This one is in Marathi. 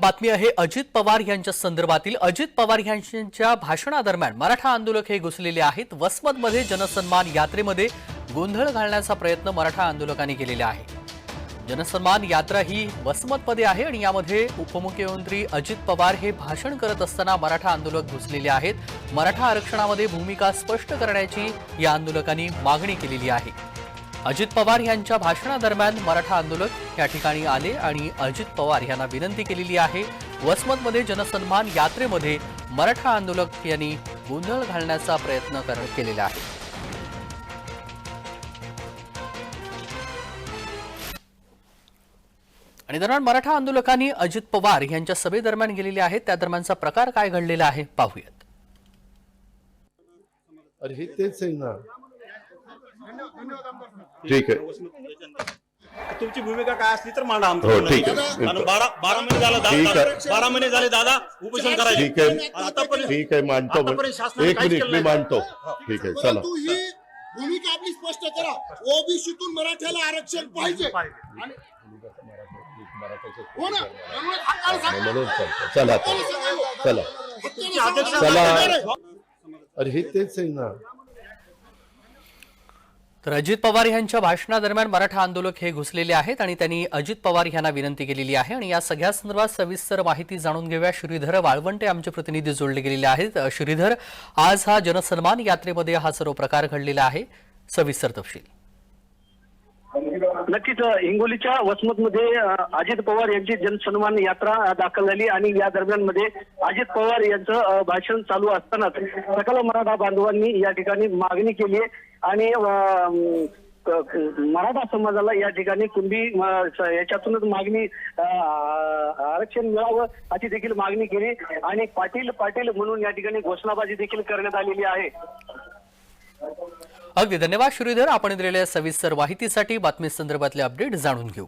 बातमी आहे अजित पवार यांच्या संदर्भातील. अजित पवार यांच्या भाषणादरम्यान मराठा आंदोलक हे घुसलेले आहेत. वसमतमध्ये जनसन्मान यात्रेमध्ये गोंधळ घालण्याचा प्रयत्न मराठा आंदोलकांनी केलेला आहे. जनसन्मान यात्रा ही वसमतमध्ये आहे आणि यामध्ये उपमुख्यमंत्री अजित पवार हे भाषण करत असताना मराठा आंदोलक घुसलेले आहेत. मराठा आरक्षणामध्ये भूमिका स्पष्ट करण्याची या आंदोलकांनी मागणी केलेली आहे. अजित पवार यांच्या भाषणादरम्यान मराठा आंदोलक या ठिकाणी आले आणि अजित पवार यांना विनंती केलेली आहे वसमतमध्ये जनसन्मान यात्रेमध्ये मराठा आंदोलक यांनी गोंधळ घालण्याचा प्रयत्न कर- केलेला आहे. आणि दरम्यान मराठा आंदोलकांनी अजित पवार यांच्या सभेदरम्यान गेलेले आहेत त्या दरम्यानचा प्रकार काय घडलेला आहे पाहूयात. अरे हे तेच आहे ना. ठीक आहे तुमची भूमिका काय असली तर मांडा हो, आमचं ठीक आहे. बारा बारा महिने झाले ठीक दादा आहे. बारा महिने झाले दादा उपोषण करायचे ठीक आहे आतापर्यंत ठीक आहे मानतो आतापर्यंत शासनाने एक काहीच मिनिट केलं मी नाही. मानतो ठीक आहे चला परंतु ही भूमिका आपली स्पष्ट करा ओबीसीतून मराठ्याला आरक्षण पाहिजे आणि- हो ना त्यामुळे हक्काला सांगा. म्हणून चालतं. चला आता. चला सांगा. चला अरे हे तेच आहे ना तर अजित पवार यांच्या भाषणादरम्यान मराठा आंदोलक हे घुसलेले आहेत आणि त्यांनी अजित पवार यांना विनंती केलेली आहे. आणि या सगळ्या संदर्भात सविस्तर माहिती जाणून घेऊया. श्रीधर वाळवंटे आमचे प्रतिनिधी जोडले गेलेले आहेत. श्रीधर आज हा जनसन्मान यात्रेमध्ये हा सर्व प्रकार घडलेला आहे. सविस्तर तपशील. नक्कीच हिंगोलीच्या वसमतमध्ये अजित पवार यांची जनसन्मान यात्रा दाखल झाली आणि या दरम्यानमध्ये अजित पवार यांचं भाषण चालू असतानाच सकल मराठा बांधवांनी या ठिकाणी मागणी केली आहे. आणि मराठा समाजाला या ठिकाणी कुणबी याच्यातूनच मागणी आरक्षण मिळावं अशी देखील मागणी केली आणि पाटील पाटील म्हणून या ठिकाणी घोषणाबाजी देखील करण्यात आलेली आहे. अगदी धन्यवाद श्रीधर. आपण दिलेल्या सविस्तर माहितीसाठी बातमी संदर्भातले अपडेट जाणून घेऊ.